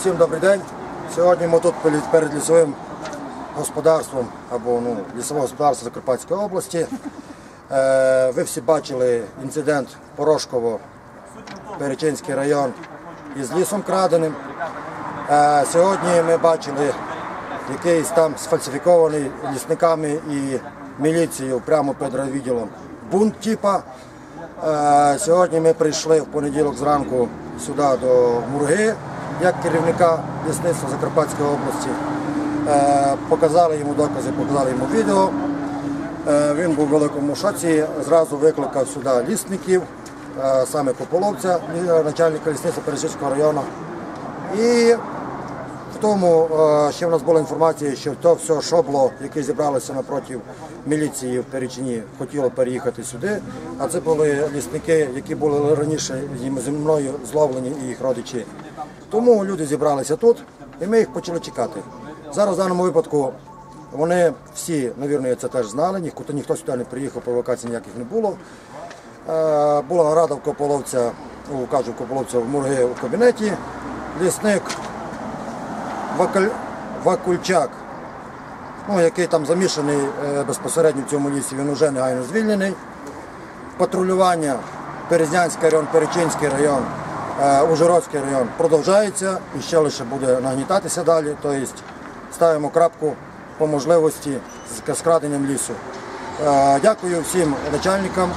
Всім добрий день. Сьогодні ми тут перед- лісовим господарством або ну, лісове господарство Закарпатської області. Е, ви всі бачили інцидент Порошково, Перечинський район із лісом краденим. Е, сьогодні ми бачили якийсь там сфальсифікований лісниками і міліцією прямо під райвідділом бунт типа. Е, Сьогодні ми прийшли в понеділок зранку сюди до Мурги, як керівника лісництва Закарпатської області. Е, Показали йому докази, показали йому відео. Е, Він був у великому шоці, зразу викликав сюди лісників, е, саме Пополовця, начальника лісництва Пересічського району. І в тому ще в нас була інформація, що то все шобло, яке зібралося напроти міліції в Перечині, хотіло переїхати сюди. А це були лісники, які були раніше зі мною зловлені і їх родичі. Тому люди зібралися тут, і ми їх почали чекати. Зараз в даному випадку вони всі, навірно, це теж знали, ніхто, ніхто сюди не приїхав, провокацій ніяких не було. Е, Була нарада в Кополовця, ну, кажу, Кополовця в Мурги в кабінеті. Лісник Вакаль- Вакульчак, ну, який там замішаний е, безпосередньо в цьому лісі, він вже негайно звільнений. Патрулювання Березнянський район, Перечинський район, Ужгородський район продовжається і ще лише буде нагнітатися далі. Тобто ставимо крапку по можливості з з краденням лісу. Е, Дякую всім начальникам,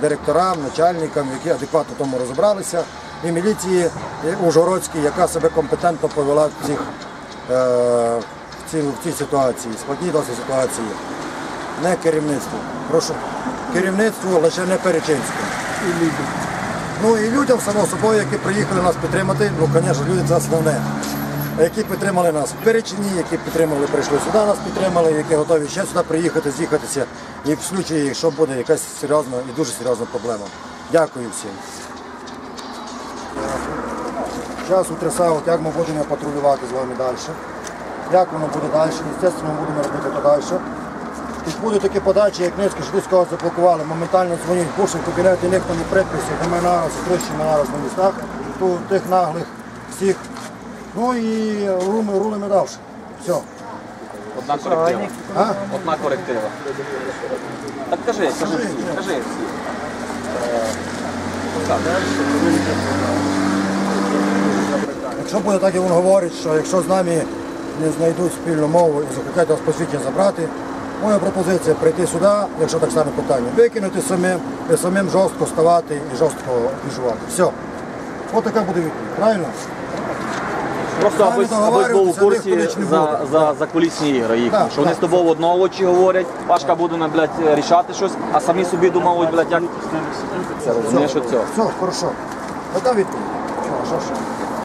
директорам, начальникам, які адекватно тому розібралися, і міліції і Ужгородській, яка себе компетентно повела в, цих, е, в, цій, в ситуації, складній досить ситуації. Не керівництво. Прошу. Керівництво лише не Перечинське. Ну і людям само собою, які приїхали нас підтримати, ну, звісно, люди це основне. Які підтримали нас в Перечині, які підтримали, прийшли сюди, нас підтримали, які готові ще сюди приїхати, з'їхатися. І в случаї, якщо буде якась серйозна і дуже серйозна проблема. Дякую всім. Зараз утрясають, як ми будемо патрулювати з вами далі. Як воно буде далі, звісно, ми будемо робити то далі. І будуть такі подачі, як низько, що десь когось заблокували, моментально дзвонять, пушать в кабінети, ніхто не приписів, немає нараз, тричі нараз на містах, тут тих наглих всіх. Ну і рулимо, рулимо далі. Все. Одна коректива. А? Одна коректива. Так кажи, кажи, всі, кажи. Якщо буде так, як він говорить, що якщо з нами не знайдуть спільну мову і захотять нас посвідчення забрати, моя пропозиція прийти сюди, якщо так само питання, викинути самим і самим жорстко ставати і жорстко біжувати. Все. Ось така буде відповідь. Правильно? Просто аби, аби був у курсі за, за, за кулісні ігри їхні. Так, що вони так, з тобою в одного очі говорять, Пашка буде на, блядь, рішати щось, а самі собі думають, блядь, як це розумієш, що це. Все, хорошо. Така відповідь. Що, що, що?